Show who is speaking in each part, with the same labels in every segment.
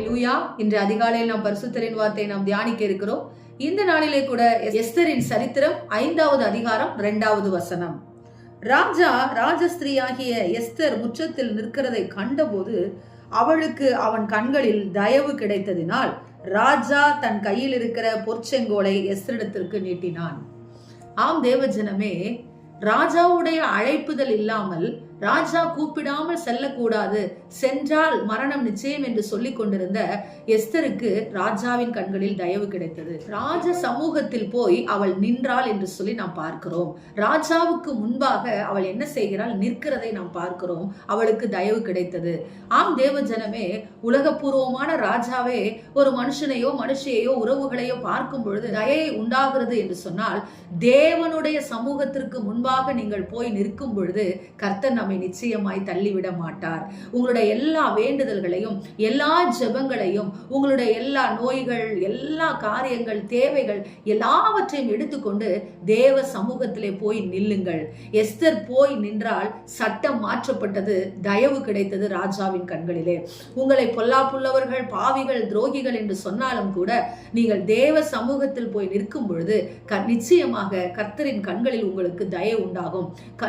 Speaker 1: இன்று அதிகாலையில் நாம் பரிசுத்தரின் வார்த்தையை நாம் தியானிக்க இருக்கிறோம். இந்த நாளிலே கூட எஸ்தரின் சரித்திரம் ஐந்தாவது அதிகாரம் இரண்டாவது வசனம். ராஜா ராஜஸ்திரீயாகிய எஸ்தர் முற்றத்தில் நிற்கிறதை கண்டபோது அவளுக்கு அவன் கண்களில் தயவு கிடைத்ததினால் ராஜா தன் கையில் இருக்கிற பொற்செங்கோலை எஸ்தரிடத்திற்கு நீட்டினான். ஆம் தேவஜனமே ராஜாவுடைய அழைப்புதல் இல்லாமல் ராஜா கூப்பிடாமல் செல்லக்கூடாது. சென்றால் மரணம் நிச்சயம் என்று சொல்லிக் கொண்டிருந்த எஸ்தருக்கு ராஜாவின் கண்களில் தயவு கிடைத்தது. ராஜ சமூகத்தில் போய் அவள் நின்றாள் என்று சொல்லி நாம் பார்க்கிறோம். ராஜாவுக்கு முன்பாக அவள் என்ன செய்கிறாள்? நிற்கிறதை நாம் பார்க்கிறோம். அவளுக்கு தயவு கிடைத்தது. ஆம் தேவ ஜனமே உலகபூர்வமான ராஜாவே ஒரு மனுஷனையோ மனுஷியையோ உறவுகளையோ பார்க்கும் பொழுது தயை உண்டாகிறது என்று சொன்னால் தேவனுடைய சமூகத்திற்கு முன்பாக நீங்கள் போய் நிற்கும் பொழுது கர்த்தன் நம்மை நிச்சயமாய் தள்ளிவிட மாட்டார். உங்களுடைய எல்லா வேண்டுதல்களையும் எல்லா ஜெபங்களையும் உங்களுடைய எல்லா நோய்கள் எல்லா காரியங்கள் தேவைகள் எல்லாவற்றையும் எடுத்துக்கொண்டு தேவ சமூகத்திலே போய் நில்லுங்கள். எஸ்தர் போய் நின்றால் சட்டம் மாற்றப்பட்டது தயவு கிடைத்தது ராஜாவின் கண்களிலே. உங்களை பொல்லாப்புள்ளவர்கள் பாவிகள் துரோகிகள் என்று சொன்னாலும் கூட நீங்கள் தேவ சமூகத்தில் போய் நிற்கும் பொழுது நிச்சயமாக கர்த்தரின் கண்களில் உங்களுக்கு தயவு உண்டாகும்.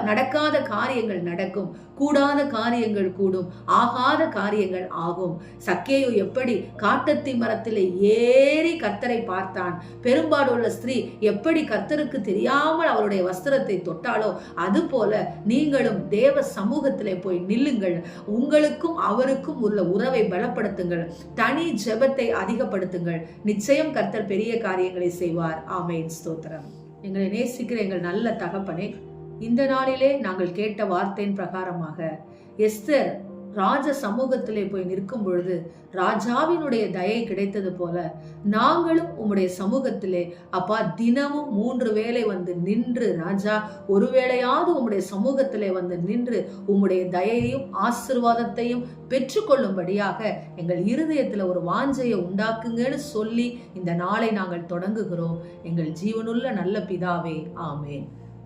Speaker 1: நடக்காத காரியங்கள் நட நடக்கும். கூடாத காரியங்கள் கூடும். ஆகாத காரியங்கள் ஆகும். சக்கேயு எப்படி காட்டத்தி மரத்திலே ஏறி கர்த்தரை பார்த்தான். பெரும்பாடுள்ள ஸ்திரீ எப்படி கர்த்தருக்கு தெரியாமல் அவருடைய வஸ்திரத்தை தொட்டாலோ அதுபோல நீங்களும் தேவ சமூகத்திலே போய் நில்லுங்கள். உங்களுக்கும் அவருக்கும் உள்ள உறவை பலப்படுத்துங்கள். தனி ஜெபத்தை அதிகப்படுத்துங்கள். நிச்சயம் கர்த்தர் பெரிய காரியங்களை செய்வார். ஆமென். ஸ்தோத்திரம். எங்களை நேசிக்கிற எங்கள் நல்ல தகப்பனே இந்த நாளிலே நாங்கள் கேட்ட வார்த்தையின் பிரகாரமாக எஸ்தர் ராஜ சமூகத்திலே போய் நிற்கும் பொழுது ராஜாவினுடைய தயை கிடைத்தது போல நாங்களும் உம்முடைய சமூகத்திலே அப்பா தினமும் மூன்று வேளை வந்து நின்று ராஜா ஒருவேளையாவது உம்முடைய சமூகத்திலே வந்து நின்று உம்முடைய தயையும் ஆசிர்வாதத்தையும் பெற்றுக்கொள்ளும்படியாக எங்கள் இருதயத்தில் ஒரு வாஞ்சையை உண்டாக்குங்கன்னு சொல்லி இந்த நாளை நாங்கள் தொடங்குகிறோம். எங்கள் ஜீவனுள்ள நல்ல பிதாவே ஆமேன்.